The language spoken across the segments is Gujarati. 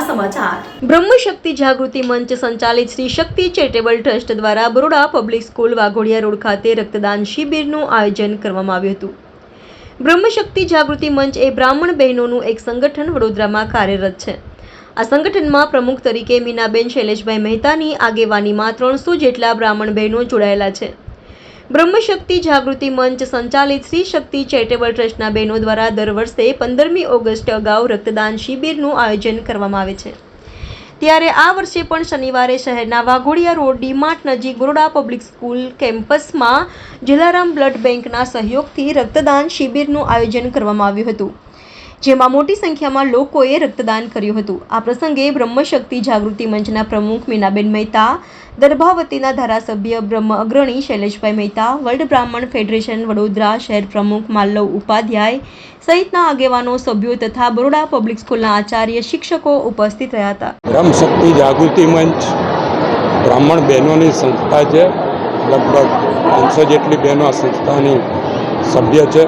સમાચાર. બ્રહ્મશક્તિ જાગૃતિ મંચ સંચાલિત શ્રી શક્તિ ચેરિટેબલ ટ્રસ્ટ દ્વારા Baroda public school Waghodia road ખાતે રક્તદાન શિબિરનું આયોજન કરવામાં આવ્યું હતું. બ્રહ્મશક્તિ જાગૃતિ મંચ એ બ્રાહ્મણ બહેનોનું એક સંગઠન વડોદરામાં કાર્યરત છે. આ સંગઠનમાં પ્રમુખ તરીકે મીનાબેન શૈલેષભાઈ મહેતાની આગેવાનીમાં ત્રણસો જેટલા બ્રાહ્મણ બહેનો જોડાયેલા છે. બ્રહ્મશક્તિ જાગૃતિ મંચ સંચાલિત શ્રી શક્તિ ચેરિટેબલ ટ્રસ્ટના બહેનો દ્વારા દર વર્ષે પંદરમી ઓગસ્ટ અગાઉ રક્તદાન શિબિરનું આયોજન કરવામાં આવે છે. ત્યારે આ વર્ષે પણ શનિવારે શહેરના વાઘોડિયા રોડ ડીમાર્ટ નજીક ગોરડા પબ્લિક સ્કૂલ કેમ્પસમાં જલારામ બ્લડ બેંકના સહયોગથી રક્તદાન શિબિરનું આયોજન કરવામાં આવ્યું હતું. જેમાં મોટી સંખ્યામાં લોકોએ રક્તદાન કર્યું હતું. આ પ્રસંગે બ્રહ્મશક્તિ જાગૃતિ મંચના પ્રમુખ મીનાબેન મહેતા, દર્ભાવતીના ધારાસભ્ય બ્રહ્મ અગ્રણી શૈલેષભાઈ મહેતા, વર્લ્ડ બ્રાહ્મણ ફેડરેશન વડોદરા શહેર પ્રમુખ માલવ ઉપાધ્યાય સહિતના આગેવાનો, સભ્યો તથા બરોડા પબ્લિક સ્કૂલના આચાર્ય, શિક્ષકો ઉપસ્થિત રહ્યા હતા. બ્રહ્મ શક્તિ જાગૃતિ મંચ બ્રાહ્મણ બહેનોની સંસ્થા છે. લગભગ પાંચસો જેટલી બહેનો આ સંસ્થાની સભ્ય છે.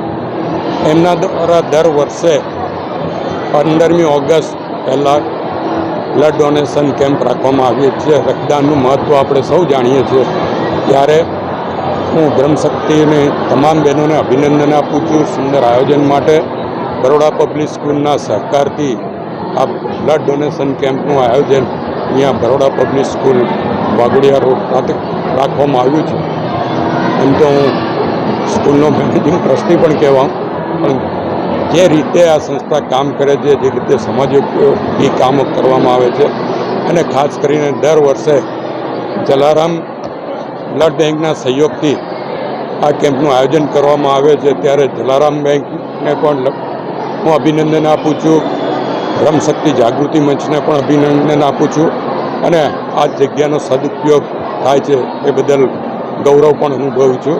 એમના દ્વારા દર વર્ષે પંદરમી ઓગસ્ટ પહેલાં બ્લડ ડોનેશન કેમ્પ રાખવામાં આવ્યો છે રક્તદાનનું મહત્ત્વ આપણે સૌ જાણીએ છીએ. ત્યારે હું બ્રહ્મશક્તિને તમામ બહેનોને અભિનંદન આપું છું. સુંદર આયોજન માટે બરોડા પબ્લિક સ્કૂલના સહકારથી આ બ્લડ ડોનેશન કેમ્પનું આયોજન અહીંયા Baroda public school Waghodia road ખાતે રાખવામાં આવ્યું છે. એમ તો હું સ્કૂલનો મેનેજિંગ ટ્રસ્ટી પણ કહેવા પણ જે રીતે આ સંસ્થા કામ કરે છે, જે રીતે સમાજ ઉપયોગી કામો કરવામાં આવે છે અને ખાસ કરીને દર વર્ષે જલારામ બ્લડ બેંકના સહયોગથી આ કેમ્પનું આયોજન કરવામાં આવે છે. ત્યારે જલારામ બેંકને પણ હું અભિનંદન આપું છું. રમશક્તિ જાગૃતિ મંચને પણ અભિનંદન આપું છું. અને આ જગ્યાનો સદુપયોગ થાય છે એ બદલ ગૌરવ પણ અનુભવું છું.